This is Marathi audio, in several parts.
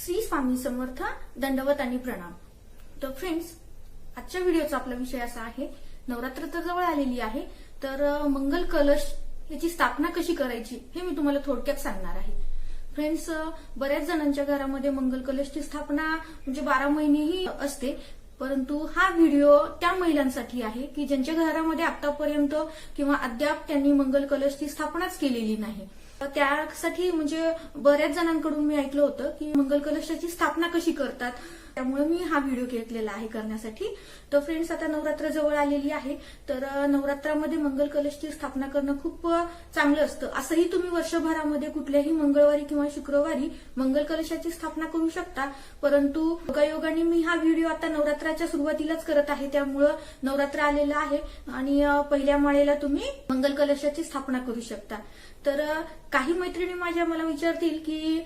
श्री स्वामी समर्थ दंडवत आणि प्रणाम. तर फ्रेंड्स आजच्या व्हिडिओचा आपला विषय असा आहे नवरात्र तर जवळ आलेली आहे तर मंगल कलश याची स्थापना कशी करायची हे मी तुम्हाला थोडक्यात सांगणार आहे. फ्रेंड्स बऱ्याच जणांच्या घरामध्ये मंगल कलशची स्थापना म्हणजे बारा महिनेही असते परंतु हा व्हिडिओ त्या महिलांसाठी आहे की ज्यांच्या घरामध्ये आतापर्यंत किंवा अद्याप त्यांनी मंगल कलशची स्थापनाच केलेली नाही. त्यासाठी म्हणजे बऱ्याच जणांकडून मी ऐकलं होतं की मंगल कलशाची स्थापना कशी करतात. त्यामुळे मी हा व्हिडिओ घेतलेला आहे करण्यासाठी. तर फ्रेंड्स आता नवरात्र जवळ आलेली आहे. तर नवरात्रामध्ये मंगल कलशची स्थापना करणं खूप चांगलं असतं. असंही तुम्ही वर्षभरामध्ये कुठल्याही मंगळवारी किंवा शुक्रवारी मंगल कलशाची स्थापना करू शकता. परंतु योगायोगाने मी हा व्हिडिओ आता नवरात्राच्या सुरुवातीलाच करत आहे. त्यामुळं नवरात्र आलेलं आहे. आणि पहिल्या माळेला तुम्ही मंगल कलशाची स्थापना करू शकता. तर काही मैत्रिणी माझ्या मला विचारतील की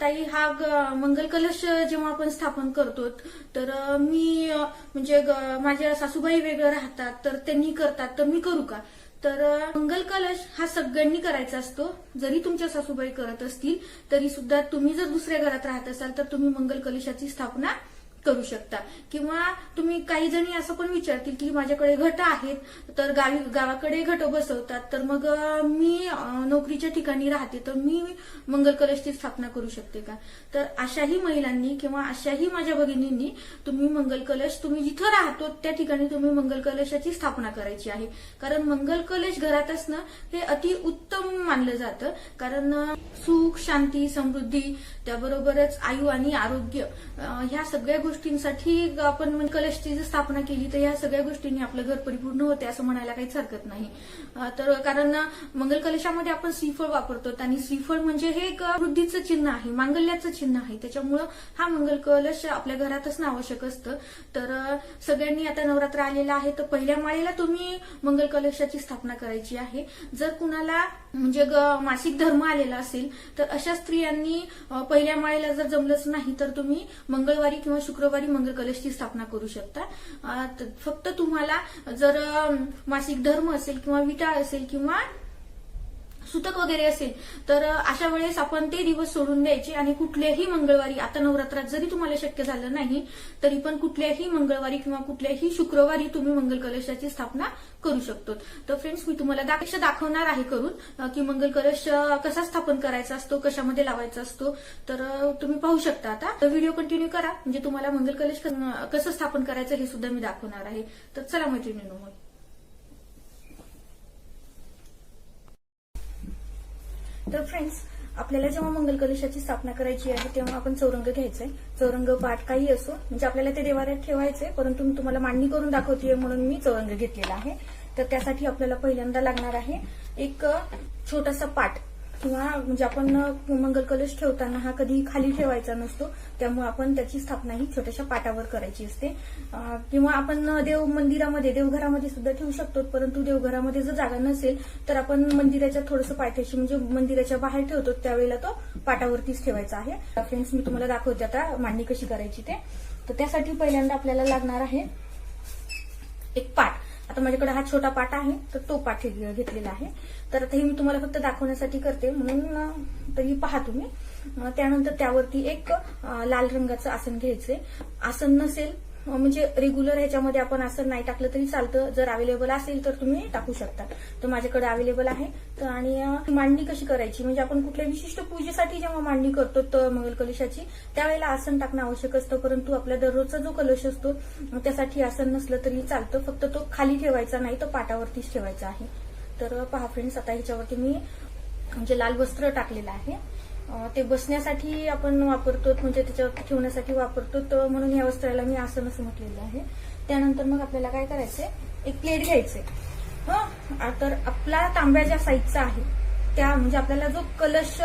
ताई हा ग- मंगल कलश जेव्हा आपण स्थापन करतो तर मी म्हणजे माझ्या सासूबाई वेगळं राहतात तर त्यांनी करतात तर मी करू का? तर मंगल कलश हा सगळ्यांनी करायचा असतो. जरी तुमच्या सासूबाई करत असतील तरी सुद्धा तुम्ही जर दुसऱ्या घरात राहत असाल तर तुम्ही मंगल कलशाची स्थापना करू शकता. किंवा तुम्ही काही जणी असं पण विचारतील की माझ्याकडे घट आहेत तर गावी गावाकडे घट बसवतात. तर मग मी नोकरीच्या ठिकाणी राहते तर मी मंगल कलशची स्थापना करू शकते का? तर अशाही महिलांनी किंवा अशाही माझ्या भगिनींनी तुम्ही मंगल कलश तुम्ही जिथं राहतो त्या ठिकाणी तुम्ही मंगल कलशाची स्थापना करायची आहे. कारण मंगल कलश घरात असणं हे अति उत्तम मानलं जातं. कारण सुख शांती समृद्धी त्याबरोबरच आयु आणि आरोग्य ह्या सगळ्या गोष्टी गोष्टींसाठी आपण कलशची जर स्थापना केली तर ह्या सगळ्या गोष्टींनी आपलं घर परिपूर्ण होते असं म्हणायला काहीच हरकत नाही. तर कारण मंगल कलशामध्ये आपण श्रीफळ वापरतो आणि श्रीफळ म्हणजे हे एक वृद्धीचं चिन्ह आहे मांगल्याचं चिन्ह आहे. त्याच्यामुळं हा मंगल कलश आपल्या घरात असणं आवश्यक असतं. तर सगळ्यांनी आता नवरात्र आलेला आहे तर पहिल्या माळेला तुम्ही मंगल कलशाची स्थापना करायची आहे. जर कुणाला म्हणजे ग- मासिक धर्म आलेला असेल तर अशा स्त्रियांनी पहिल्या माळेला जर जमलंच नाही तर तुम्ही मंगळवारी किंवा शुक्रवारी मंगल कलशची स्थापना करू शकता. फक्त तुम्हाला जर मासिक धर्म असेल किंवा विटाळ असेल किंवा सुतक वगैरे असेल तर अशा वेळेस आपण ते दिवस सोडून द्यायचे आणि कुठल्याही मंगळवारी आता नवरात्रात जरी तुम्हाला शक्य झालं नाही तरी पण कुठल्याही मंगळवारी किंवा कुठल्याही शुक्रवारी तुम्ही मंगल कलशाची स्थापना करू शकतो. तर फ्रेंड्स मी तुम्हाला दाक्ष दाखवणार आहे करून की मंगल कलश कसा स्थापन करायचा असतो कशामध्ये लावायचा असतो तर तुम्ही पाहू शकता आता. तर व्हिडिओ कंटिन्यू करा. म्हणजे तुम्हाला मंगल कलश कसं स्थापन करायचं हे सुद्धा मी दाखवणार आहे. तर चला मैत्रिणींनो मग. तर फ्रेंड्स आपल्याला जेव्हा मंगल कलशाची स्थापना करायची आहे तेव्हा आपण चौरंग घ्यायचंय. चौरंग पाठ काही असो म्हणजे आपल्याला ते देवाऱ्यात ठेवायचंय परंतु मी तुम्हाला मांडणी करून दाखवतेय म्हणून मी चौरंग घेतलेला आहे. तर त्यासाठी आपल्याला पहिल्यांदा लागणार आहे एक छोटासा पाठ. किंवा म्हणजे आपण मंगल कलश ठेवताना हा कधी खाली ठेवायचा नसतो त्यामुळे आपण त्याची स्थापना ही छोट्याशा पाटावर करायची असते. किंवा आपण देव मंदिरामध्ये देवघरामध्ये सुद्धा ठेवू शकतो परंतु देवघरामध्ये जर जागा नसेल तर आपण मंदिराच्या थोडंसं पायथ्याशी म्हणजे मंदिराच्या बाहेर ठेवतो त्यावेळेला तो पाटावरतीच ठेवायचा आहे. फ्रेंड्स मी तुम्हाला दाखवते आता मांडणी कशी करायची ते. तर त्यासाठी पहिल्यांदा आपल्याला लागणार आहे एक पाट. आता माझ्याकडे हा छोटा पाट आहे तर तो पाठ घेतलेला आहे. तर आता हे मी तुम्हाला फक्त दाखवण्यासाठी करते. म्हणून तरी पहा तुम्ही. त्यानंतर त्यावरती एक लाल रंगाचं आसन घ्यायचंय. आसन नसेल म्हणजे रेग्युलर ह्याच्यामध्ये आपण आसन नाही टाकलं तरी चालतं. जर अवेलेबल असेल तर तुम्ही टाकू शकता. तर माझ्याकडे अवेलेबल आहे. तर आणि मांडणी कशी करायची? म्हणजे आपण कुठल्या विशिष्ट पूजेसाठी जेव्हा मांडणी करतो तर मंगल कलशाची त्यावेळेला आसन टाकणं आवश्यक असतं. परंतु आपल्या दररोजचा जो कलश असतो त्यासाठी आसन नसलं तरी चालतं. फक्त तो खाली ठेवायचा नाही तो पाटावरतीच ठेवायचा आहे. तर पहा फ्रेंड्स आता ह्याच्यावरती मी म्हणजे लाल वस्त्र टाकलेलं आहे. ते बसण्यासाठी आपण वापरतो म्हणजे त्याच्यावरती ठेवण्यासाठी वापरतो तर म्हणून या वस्त्राला मी आसन असं म्हटलेलं आहे. त्यानंतर मग आपल्याला काय करायचंय? एक प्लेट घ्यायचंय. हं? तर आपला तांब्या ज्या साईजचा आहे त्या म्हणजे आपल्याला जो कलश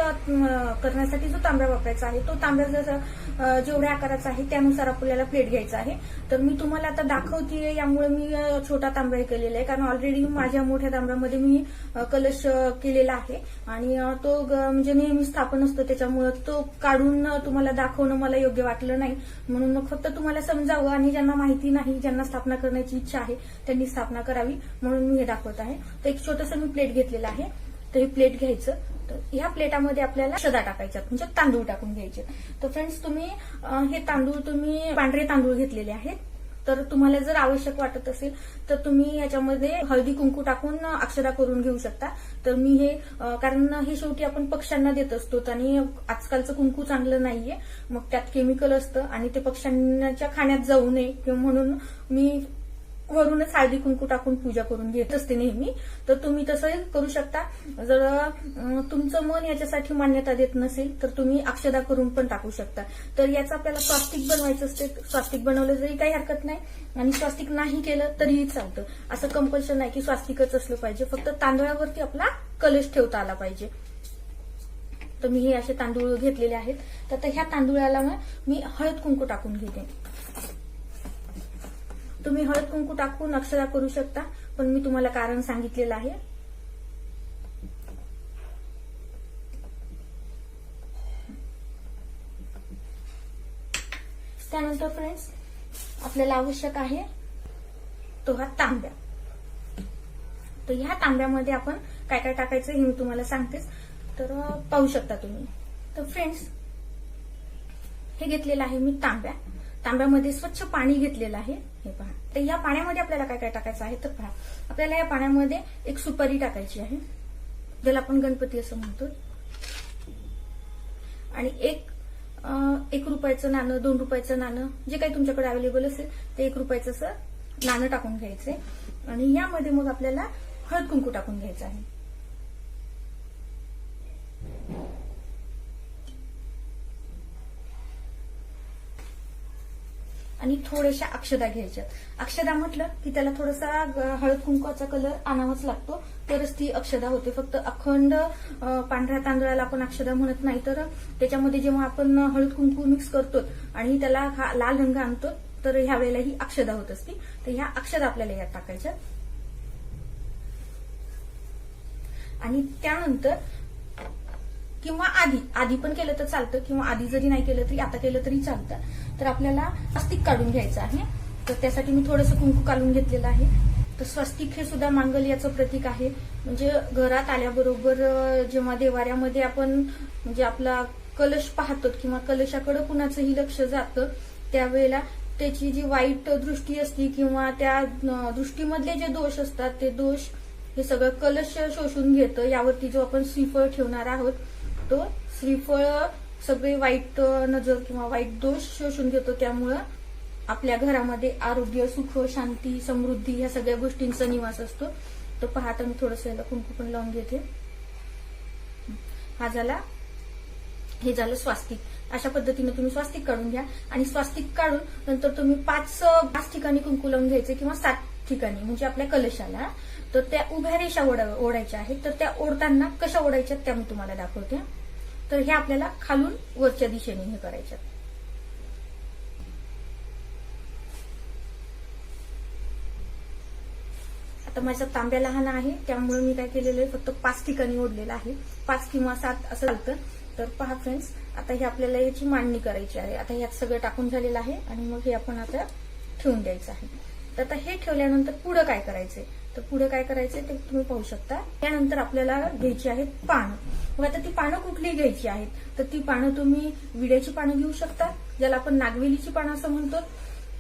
करण्यासाठी जो तांब्या वापरायचा आहे तो तांब्या जसा जेवढ्या आकाराचा आहे त्यानुसार आपल्याला प्लेट घ्यायचा आहे. तर मी तुम्हाला आता दाखवते यामुळे मी छोटा तांब्या केलेला आहे. कारण ऑलरेडी माझ्या मोठ्या तांब्यामध्ये मी कलश केलेला आहे. आणि तो ग- म्हणजे नेहमी स्थापन असतो. त्याच्यामुळे तो काढून तुम्हाला दाखवणं मला योग्य वाटलं नाही. म्हणून मग फक्त तुम्हाला समजावं आणि ज्यांना माहिती नाही ज्यांना स्थापना करण्याची इच्छा आहे त्यांनी स्थापना करावी. म्हणून मी हे दाखवत आहे. तर एक छोटंसं मी प्लेट घेतलेला आहे. तर ही प्लेट घ्यायचं. तर ह्या प्लेटामध्ये आपल्याला शदा टाकायच्या म्हणजे तांदूळ टाकून घ्यायचे. तर फ्रेंड्स तुम्ही हे तांदूळ तुम्ही पांढरे तांदूळ घेतलेले आहेत. तर तुम्हाला जर आवश्यक वाटत असेल तर तुम्ही याच्यामध्ये हळदी कुंकू टाकून अक्षरा करून घेऊ शकता. तर मी हे कारण हे शेवटी आपण पक्ष्यांना देत असतो आणि आजकालचं कुंकू चांगलं नाहीये. मग त्यात केमिकल असतं आणि ते पक्ष्यांच्या खाण्यात जाऊ नये. म्हणून मी वरूनच हळदी कुंकू टाकून पूजा करून घेत असते नेहमी. तर तुम्ही तसं करू शकता. जर तुमचं मन याच्यासाठी मान्यता देत नसेल तर तुम्ही अक्षदा करून पण टाकू शकता. तर याचं आपल्याला स्वास्तिक बनवायचं असते. स्वास्तिक बनवलं जरी काही हरकत नाही आणि स्वास्तिक नाही केलं तरीही चालतं. असं कंपल्शन नाही की स्वास्तिकच असलं पाहिजे. फक्त तांदळावरती आपला कलश ठेवता आला पाहिजे. तर मी हे असे तांदूळ घेतलेले आहेत. तर आता ह्या तांदूळाला मी हळद कुंकू टाकून घेते. तुम्ही हळद कुंकू टाकून अक्षरा करू शकता पण मी तुम्हाला कारण सांगितलेलं आहे. त्यानंतर फ्रेंड्स आपल्याला आवश्यक आहे तो हा तांब्या. तर ह्या तांब्यामध्ये आपण काय काय टाकायचं हे मी तुम्हाला सांगतेच. तर पाहू शकता तुम्ही. तर फ्रेंड्स हे घेतलेलं आहे मी तांब्या. तांब्यामध्ये स्वच्छ पाणी घेतलेलं आहे. हे पहा. तर या पाण्यामध्ये आपल्याला काय काय टाकायचं आहे? तर पहा. आपल्याला या पाण्यामध्ये एक सुपारी टाकायची आहे. ज्याला आपण गणपती असं म्हणतो. आणि एक एक रुपयाचं नाणं दोन रुपयाचं नाणं जे काही तुमच्याकडे अवेलेबल असेल ते एक रुपयाचं असं नाणं टाकून घ्यायचंय आणि यामध्ये मग आपल्याला हळद कुंकू टाकून घ्यायचं आहे. आणि थोड्याशा अक्षदा घ्यायच्या. अक्षदा म्हटलं की त्याला थोडासा हळद कुंकवाचा कलर आणावाच लागतो. तरच ती अक्षदा होते. फक्त अखंड पांढऱ्या तांदळाला आपण अक्षदा म्हणत नाही. तर त्याच्यामध्ये जेव्हा आपण हळद कुंकू मिक्स करतो आणि त्याला लाल रंग आणतो तर ह्या वेळेला ही अक्षदा होत असते. तर ह्या अक्षदा आपल्याला यात टाकायच्या. आणि त्यानंतर किंवा आधी आधी पण केलं तर चालतं. किंवा आधी जरी नाही केलं तरी आता केलं तरी चालतं. तर आपल्याला स्वस्तिक काढून घ्यायचं आहे. तर त्यासाठी मी थोडंसं कुंकू काढून घेतलेलं आहे. तर स्वस्तिक हे सुद्धा मांगल्याचं प्रतीक आहे. म्हणजे घरात आल्याबरोबर जेव्हा देवाऱ्यामध्ये आपण म्हणजे आपला कलश पाहतो किंवा कलशाकडे कुणाचंही लक्ष जातं त्यावेळेला त्याची जी वाईट दृष्टी असते किंवा त्या दृष्टीमधले जे दोष असतात ते दोष हे सगळं कलश शोषून घेतं. यावरती जो आपण श्रीफळ ठेवणार आहोत तो श्रीफळ सगळी वाईट नजर किंवा वाईट दोष शोषून घेतो त्यामुळं आपल्या घरामध्ये आरोग्य सुख शांती समृद्धी ह्या सगळ्या गोष्टींचा निवास असतो. तो पाहता मी थोडस याला कुंकू पण लावून घेते. हा झाला हे झालं स्वास्तिक. अशा पद्धतीने तुम्ही स्वास्तिक काढून घ्या. आणि स्वास्तिक काढून नंतर तुम्ही पाच पाच ठिकाणी कुंकू लावून घ्यायचे किंवा सात ठिकाणी म्हणजे आपल्या कलशाला. तर त्या उभ्या रेषा ओढायच्या आहेत. तर त्या ओढताना कशा ओढायच्या त्या मी तुम्हाला दाखवते. तर हे आपल्याला खालून वरच्या दिशेने हे करायच्या आता माझा तांब्या लहान आहे त्यामुळे मी काय केलेलं आहे फक्त पाच ठिकाणी ओढलेलं आहे. पाच किंवा सात असं चालतं तर पहा फ्रेंड्स आता हे आपल्याला याची मांडणी करायची आहे. आता ह्यात सगळं टाकून झालेलं आहे आणि मग हे आपण आता ठेवून द्यायचं आहे. तर आता हे ठेवल्यानंतर पुढं काय करायचंय? तर पुढे काय करायचं ते तुम्ही पाहू शकता. त्यानंतर आपल्याला घ्यायची आहेत पानं. मग आता ती पानं कुठली घ्यायची आहेत? तर ती पानं तुम्ही विड्याची पानं घेऊ शकता ज्याला आपण नागवेलीची पानं असं म्हणतो.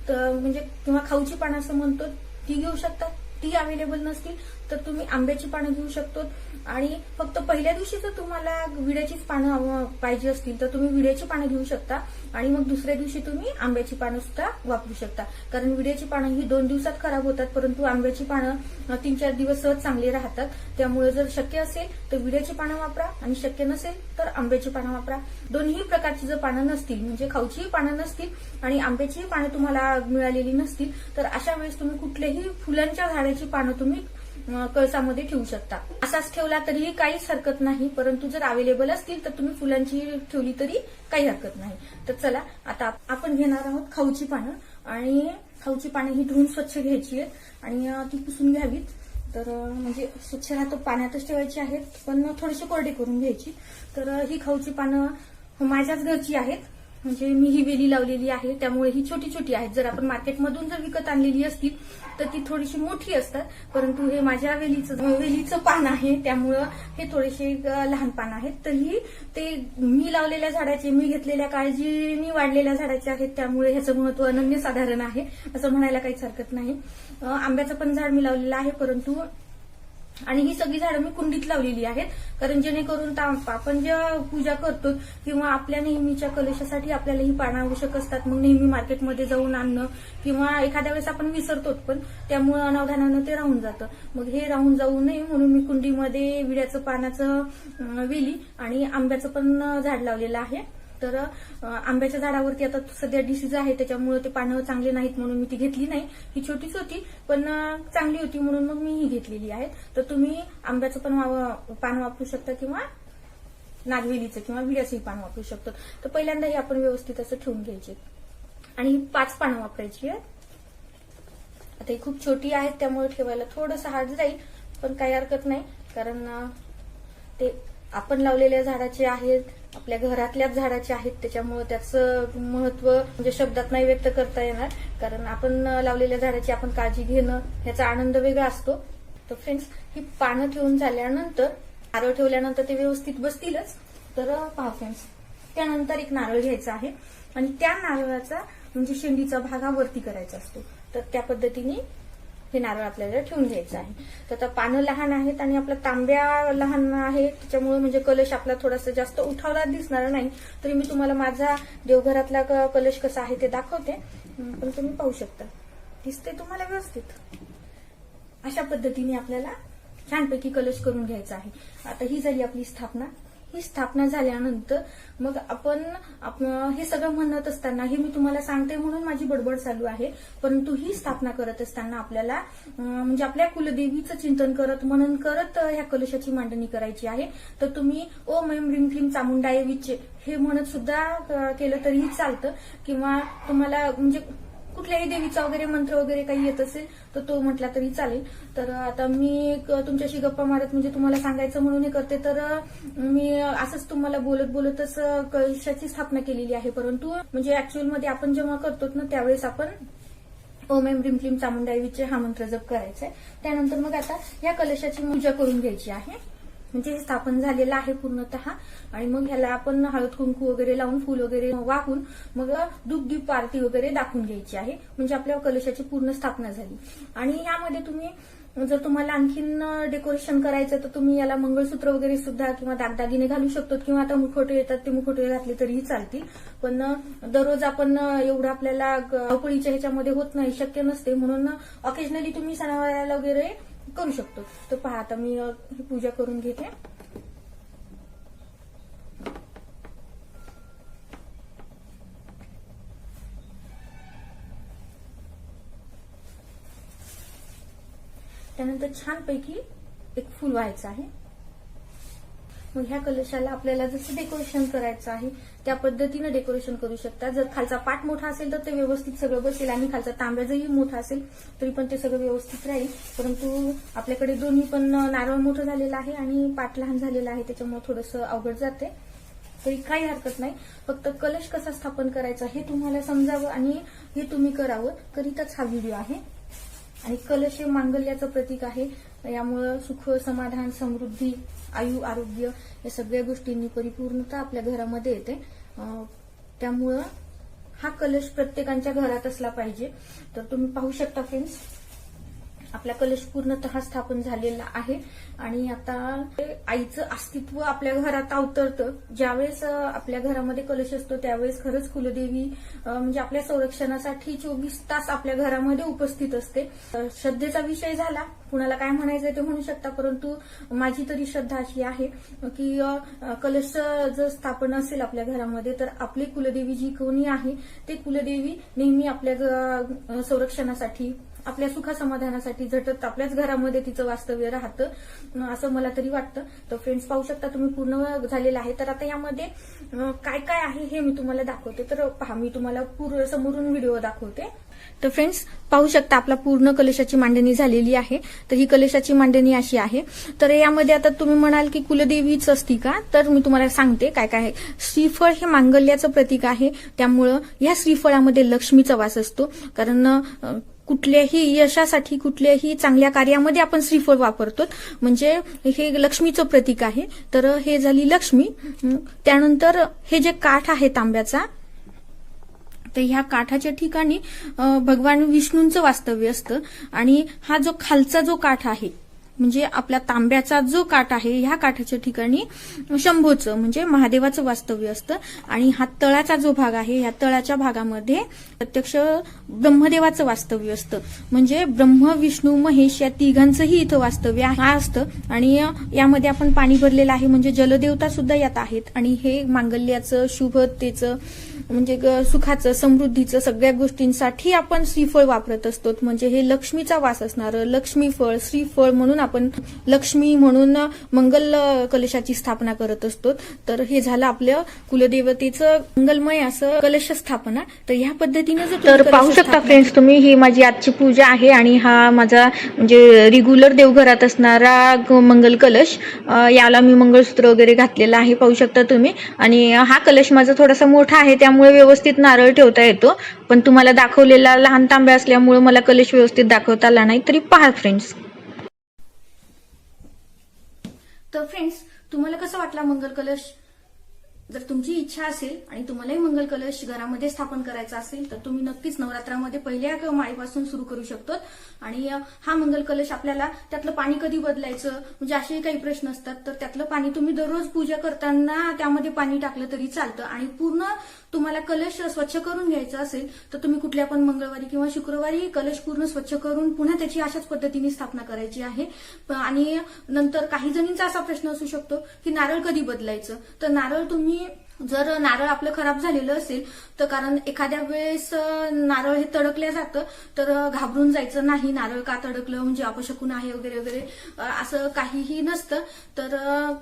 तर म्हणजे किंवा खाऊची पानं असं म्हणतो ती घेऊ शकता. ती अवेलेबल नसतील. तर तुम्ही आंब्याची पानं घेऊ शकतो. आणि फक्त पहिल्या दिवशी जर तुम्हाला विड्याचीच पानं पाहिजे असतील तर तुम्ही विड्याची पानं घेऊ शकता. आणि मग दुसऱ्या दिवशी तुम्ही आंब्याची पानं सुद्धा वापरू शकता. कारण विड्याची पानं ही दोन दिवसात खराब होतात परंतु आंब्याची पानं तीन चार दिवस सहज चांगली राहतात. त्यामुळे जर शक्य असेल तर विड्याची पानं वापरा. आणि शक्य नसेल तर आंब्याची पानं वापरा. दोन्ही प्रकारची जर पानं नसतील म्हणजे खाऊचीही पानं नसतील आणि आंब्याचीही पानं तुम्हाला मिळालेली नसतील तर अशा वेळेस तुम्ही कुठल्याही फुलांच्या झाडाची पानं तुम्ही कळसामध्ये ठेवू शकता. असाच ठेवला तरीही काहीच हरकत नाही परंतु जर अवेलेबल असतील तर तुम्ही फुलांची ठेवली तरी काही हरकत नाही. तर चला आता आपण घेणार आहोत खाऊची पानं. आणि खाऊची पानं ही धुवून स्वच्छ घ्यायची आहेत. आणि ती पुसून घ्यावीत. तर म्हणजे स्वच्छ राहतो पाण्यातच ठेवायची आहेत. पण थोडीशी कोरडी करून घ्यायची. तर ही खाऊची पानं माझ्याच घरची आहेत. म्हणजे मी ही वेली लावलेली आहे त्यामुळे ही छोटी छोटी आहेत. जर आपण मार्केटमधून जर विकत आणलेली असतील तर ती थोडीशी मोठी असतात. परंतु हे माझ्या वेलीचं वेलीचं पान आहे त्यामुळं हे थोडेसे लहान पान आहेत. तरीही ते मी लावलेल्या झाडाचे मी घेतलेल्या काळजीने वाढलेल्या झाडाचे आहेत त्यामुळे ह्याचं महत्त्व अनन्यसाधारण आहे असं म्हणायला काहीच हरकत नाही. आंब्याचं पण झाड मी लावलेलं आहे परंतु आणि ही सगळी झाडं मी कुंडीत लावलेली आहेत. कारण जेणेकरून ता- आपण जेव्हा पूजा करतो किंवा आपल्या नेहमीच्या कलशासाठी आपल्याला ही पानं आवश्यक असतात. मग नेहमी मार्केटमध्ये जाऊन आणणं किंवा एखाद्या वेळेस आपण विसरतो पण त्यामुळे अनावधानानं ते राहून जातं. मग हे राहून जाऊ नये म्हणून मी कुंडीमध्ये विड्याचं पानाचं वेली आणि आंब्याचं पण झाड लावलेलं आहे. तर आंब्याच्या झाडावरती आता सध्या डिसीज आहे त्याच्यामुळे ते पानं चांगले नाहीत म्हणून मी ती घेतली नाही. ही छोटीच होती पण चांगली होती म्हणून मग मी ही घेतलेली आहे तर तुम्ही आंब्याचं पण वाव- पान वापरू शकता किंवा नागवेलीचं किंवा विड्याचंही पान वापरू शकतो. तर पहिल्यांदा हे आपण व्यवस्थित असं ठेवून घ्यायचे. आणि ही पाच पानं वापरायची आहेत. आता ही खूप छोटी आहेत त्यामुळे ठेवायला थोडंसं हार्ड जाईल पण काही हरकत नाही. कारण ते आपण लावलेल्या झाडाचे आहेत आपल्या घरातल्याच झाडाचे आहेत त्याच्यामुळे त्याचं महत्त्व म्हणजे शब्दात नाही व्यक्त करता येणार. कारण आपण लावलेल्या झाडाची आपण काळजी घेणं ह्याचा आनंद वेगळा असतो. तर फ्रेंड्स ही पानं ठेवून झाल्यानंतर नारळ ठेवल्यानंतर ते व्यवस्थित बसतीलच. तर पहा फ्रेंड्स त्यानंतर एक नारळ घ्यायचा आहे. आणि त्या नारळाचा म्हणजे शेंडीचा भागावरती वरती करायचा असतो. तर त्या पद्धतीने हे नारळ आपल्याला ठेवून घ्यायचं आहे. तर आता पानं लहान आहेत आणि आपला तांब्या लहान आहे त्याच्यामुळे म्हणजे कलश आपला थोडासा जास्त उठावला दिसणार नाही. तरी मी तुम्हाला माझा देवघरातला क- कलश कसा आहे ते दाखवते. पण तुम्ही पाहू शकता. दिसते तुम्हाला व्यवस्थित. अशा पद्धतीने आपल्याला छानपैकी कलश करून घ्यायचा आहे. आता ही झाली आपली स्थापना. ही स्थापना झाल्यानंतर मग आपण आप- हे सगळं म्हणत असताना हे मी तुम्हाला सांगते म्हणून माझी बडबड चालू आहे. परंतु ही स्थापना करत असताना आपल्याला म्हणजे आपल्या कुलदेवीचं चिंतन करत म्हणून करत ह्या कलशाची मांडणी करायची आहे. तर तुम्ही ओ मैम रिम क्रीम चामुंडाय विचे हे म्हणत सुद्धा केलं तरीही चालतं. किंवा तुम्हाला म्हणजे कुठल्याही देवीचा वगैरे मंत्र वगैरे काही येत असेल तर तो म्हटला तरी चालेल. तर आता मी तुमच्याशी गप्पा मारत म्हणजे तुम्हाला सांगायचं म्हणून हे करते. तर मी असंच तुम्हाला बोलत बोलतच कलशाची स्थापना केलेली आहे. परंतु म्हणजे ऍक्च्युअलमध्ये आपण जेव्हा करतो ना त्यावेळेस आपण ओम एम रिम क्लीम चामुंडाईचे हा मंत्र जप करायचा आहे. त्यानंतर मग आता या कलशाची पूजा करून घ्यायची आहे. म्हणजे हे स्थापन झालेलं आहे पूर्णतः. आणि मग ह्याला आपण हळद कुंकू वगैरे लावून फुल वगैरे वाहून मग दुग्धी दीप आरती वगैरे दाखवून घ्यायची आहे. म्हणजे आपल्या कलशाची पूर्ण स्थापना झाली. आणि यामध्ये तुम्ही जर तुम्हाला आणखीन डेकोरेशन करायचं तर तुम्ही याला मंगळसूत्र वगैरे सुद्धा किंवा दागदागिने घालू शकतो किंवा आता मुखवटे येतात ते मुखवटे घातले तरीही चालतील. पण दररोज आपण एवढं आपल्याला धावपळीच्या ह्याच्यामध्ये होत नाही शक्य नसते. म्हणून ऑकेजनली तुम्ही सणावाराला वगैरे करू शकतो. तर पहा आता मी ही पूजा करून घेते. त्यानंतर छानपैकी एक फुल व्हायचं आहे. मग ह्या कलशाला आपल्याला जसं डेकोरेशन करायचं आहे त्या पद्धतीनं डेकोरेशन करू शकता. जर खालचा पाट मोठा असेल तर ते व्यवस्थित सगळं बसेल आणि खालचा तांब्या जरी मोठा असेल तरी पण ते सगळं व्यवस्थित राहील. परंतु आपल्याकडे दोन्ही पण नारळ मोठं झालेलं आहे आणि पाठ लहान झालेला आहे त्याच्यामुळे थोडंसं अवघड जाते. तरी काही हरकत नाही. फक्त कलश कसा स्थापन करायचा हे तुम्हाला समजावं आणि हे तुम्ही करावं करीतच हा व्हिडिओ आहे. आणि कलश हे मांगल्याचं प्रतीक आहे. यामुळं सुख समाधान समृद्धी आयु आरोग्य या सगळ्या गोष्टींनी परिपूर्णता आपल्या घरामध्ये येते. त्यामुळं हा कलश प्रत्येकांच्या घरात असला पाहिजे. तर तुम्ही पाहू शकता फ्रेंड्स आपला कलश पूर्णतः स्थापन झालेला आहे. आणि आता आईचं अस्तित्व आपल्या घरात अवतरतं. ज्यावेळेस आपल्या घरामध्ये कलश असतो त्यावेळेस खरंच कुलदेवी म्हणजे आपल्या संरक्षणासाठी चोवीस तास आपल्या घरामध्ये उपस्थित असते. तर श्रद्धेचा विषय झाला. कुणाला काय म्हणायचंय ते म्हणू शकता परंतु माझी तरी श्रद्धा अशी आहे की कलश जर स्थापन असेल आपल्या घरामध्ये तर आपली कुलदेवी जी कोणी आहे ते कुलदेवी नेहमी आपल्या ग- संरक्षणासाठी आपल्या सुखासमाधानासाठी झटत आपल्याच घरामध्ये तिचं वास्तव्य राहतं. असं मला तरी वाटतं. तर फ्रेंड्स पाहू शकता तुम्ही पूर्ण झालेलं आहे. तर आता यामध्ये काय काय आहे हे मी तुम्हाला दाखवते. तर पहा मी तुम्हाला पूर्ण समोरून व्हिडिओ दाखवते. तर फ्रेंड्स पाहू शकता आपला पूर्ण कलशाची मांडणी झालेली आहे. तर ही कलशाची मांडणी अशी आहे. तर यामध्ये आता तुम्ही म्हणाल की कुलदेवीच असती का? तर मी तुम्हाला सांगते काय काय आहे. श्रीफळ हे मांगल्याचं प्रतीक आहे. त्यामुळं या श्रीफळामध्ये लक्ष्मीचा वास असतो. कारण कुठल्याही यशासाठी कुठल्याही चांगल्या कार्यामध्ये आपण श्रीफळ वापरतो. म्हणजे हे लक्ष्मीचं प्रतीक आहे. तर हे झाली लक्ष्मी. त्यानंतर हे जे काठ आहे तांब्याचा तर ह्या काठाच्या ठिकाणी भगवान विष्णूंचं वास्तव्य असतं. आणि हा जो खालचा जो काठ आहे म्हणजे आपल्या तांब्याचा जो काठ आहे ह्या काठाच्या ठिकाणी शंभूचं म्हणजे महादेवाचं वास्तव्य असतं. आणि हा तळाचा जो भाग आहे ह्या तळाच्या भागामध्ये प्रत्यक्ष ब्रह्मदेवाचं वास्तव्य असतं. म्हणजे ब्रह्म विष्णू महेश या तिघांचंही इथं वास्तव्य हा असतं. आणि यामध्ये आपण पाणी भरलेलं आहे म्हणजे जलदेवता सुद्धा यात आहेत. आणि हे मांगल्याचं शुभतेचं म्हणजे ग- सुखाचं समृद्धीचं सगळ्या गोष्टींसाठी आपण श्रीफळ वापरत असतो. म्हणजे हे लक्ष्मीचा वास असणारं लक्ष्मी फळ श्रीफळ म्हणून आपण लक्ष्मी म्हणून मंगल कलशाची स्थापना करत असतो. तर हे झालं आपल्या कुलदेवतेचं मंगलमय असं कलश स्थापना. तर ह्या पद्धतीने जर तर पाहू शकता फ्रेंड्स तुम्ही ही माझी आजची पूजा आहे आणि हा माझा म्हणजे रेग्युलर देवघरात असणारा मंगल कलश याला मी मंगळसूत्र वगैरे घातलेलं आहे पाहू शकता तुम्ही. आणि हा कलश माझा थोडासा मोठा आहे त्यामुळे व्यवस्थित नारळ ठेवता येतो. पण तुम्हाला दाखवलेला लहान तांब्या असल्यामुळे मला कलश व्यवस्थित दाखवता आला नाही. तरी पहा फ्रेंड्स तर फ्रेंड्स तुम्हाला कसं वाटला मंगल कलश जर तुमची इच्छा असेल आणि तुम्हालाही मंगल कलश घरामध्ये स्थापन करायचा असेल तर तुम्ही नक्कीच नवरात्रामध्ये पहिल्या माळीपासून सुरू करू शकतो. आणि हा मंगल कलश आपल्याला त्यातलं पाणी कधी बदलायचं? म्हणजे असेही काही प्रश्न असतात तर त्यातलं पाणी तुम्ही दररोज पूजा करताना त्यामध्ये पाणी टाकलं तरी चालतं. आणि पूर्ण तुम्हाला कलश स्वच्छ करून घ्यायचा असेल तर तुम्ही कुठल्या पण मंगळवारी किंवा शुक्रवारी कलश पूर्ण स्वच्छ करून पुन्हा त्याची अशाच पद्धतीने स्थापना करायची आहे. आणि नंतर काही जणींचा असा प्रश्न असू शकतो की नारळ कधी बदलायचं? तर नारळ तुम्ही जर नारळ आपलं खराब झालेलं असेल तर कारण एखाद्या वेळेस नारळ हे तडकल्या जातं तर घाबरून जायचं नाही. नारळ का तडकलं? म्हणजे अपशकून आहे वगैरे वगैरे असं काहीही नसतं. तर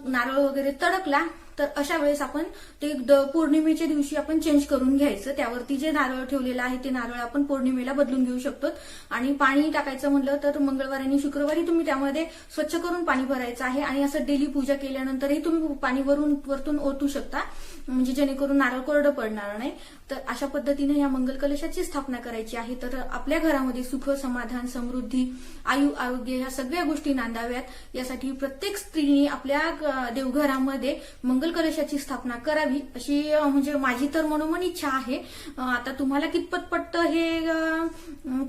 नारळ वगैरे तडकला तर अशा वेळेस आपण ते पौर्णिमेच्या दिवशी आपण चेंज करून घ्यायचं. त्यावरती जे नारळ ठेवलेलं आहे ते नारळ आपण पौर्णिमेला बदलून घेऊ शकतो. आणि पाणी टाकायचं म्हणलं तर मंगळवारी आणि शुक्रवारी तुम्ही त्यामध्ये स्वच्छ करून पाणी भरायचं आहे. आणि असं डेली पूजा केल्यानंतरही तुम्ही पाणी वरून वरतून ओतू शकता. म्हणजे जेणेकरून नारळ कोरडं पडणार नाही. तर अशा पद्धतीने या मंगल कलशाची स्थापना करायची आहे. तर आपल्या घरामध्ये सुख समाधान समृद्धी आयु आरोग्य ह्या सगळ्या गोष्टी नांदाव्यात. यासाठी प्रत्येक स्त्रीने आपल्या देवघरामध्ये मंगल कलशाची स्थापना करावी अशी म्हणजे माझी तर मनोमन इच्छा आहे. आता तुम्हाला कितपत पटतं हे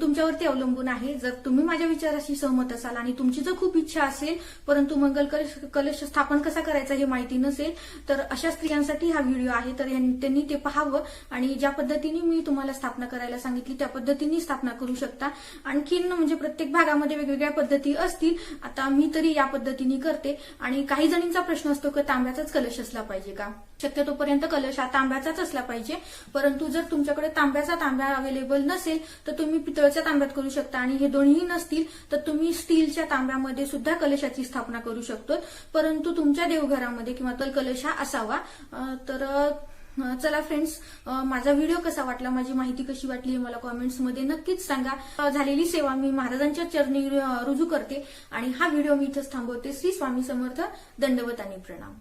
तुमच्यावरती अवलंबून आहे. जर तुम्ही माझ्या विचाराशी सहमत असाल आणि तुमची जर खूप इच्छा असेल परंतु मंगल कलश कलश स्थापन कसा करायचा हे माहिती नसेल तर अशा स्त्रियांसाठी हा व्हिडिओ आहे. तर त्यांनी ते पाहावं आणि ज्या पद्धतीने मी तुम्हाला स्थापना करायला सांगितली त्या पद्धतीने स्थापना करू शकता. आणखीन म्हणजे प्रत्येक भागामध्ये वेगवेगळ्या पद्धती असतील. आता मी तरी या पद्धतीने करते. आणि काही जणींचा प्रश्न असतो की तांब्याचाच कलश असला पाहिजे का? शक्यतोपर्यंत कलश हा तांब्याचाच असला पाहिजे. परंतु जर तुमच्याकडे तांब्याचा तांब्या अवेलेबल नसेल तर तुम्ही पितळच्या तांब्यात करू शकता. आणि हे दोन्ही नसतील तर तुम्ही स्टीलच्या तांब्यामध्ये सुद्धा कलशाची स्थापना करू शकतो परंतु तुमच्या देवघरामध्ये किंवा तल कलश हा असावा. तर चला फ्रेंड्स माझा व्हिडिओ कसा वाटला माझी माहिती कशी वाटली हे मला कॉमेंट्समध्ये नक्कीच सांगा. झालेली सेवा मी महाराजांच्या चरणी रुजू करते आणि हा व्हिडिओ मी इथंच थांबवते. श्री स्वामी समर्थ दंडवत आणि प्रणाम.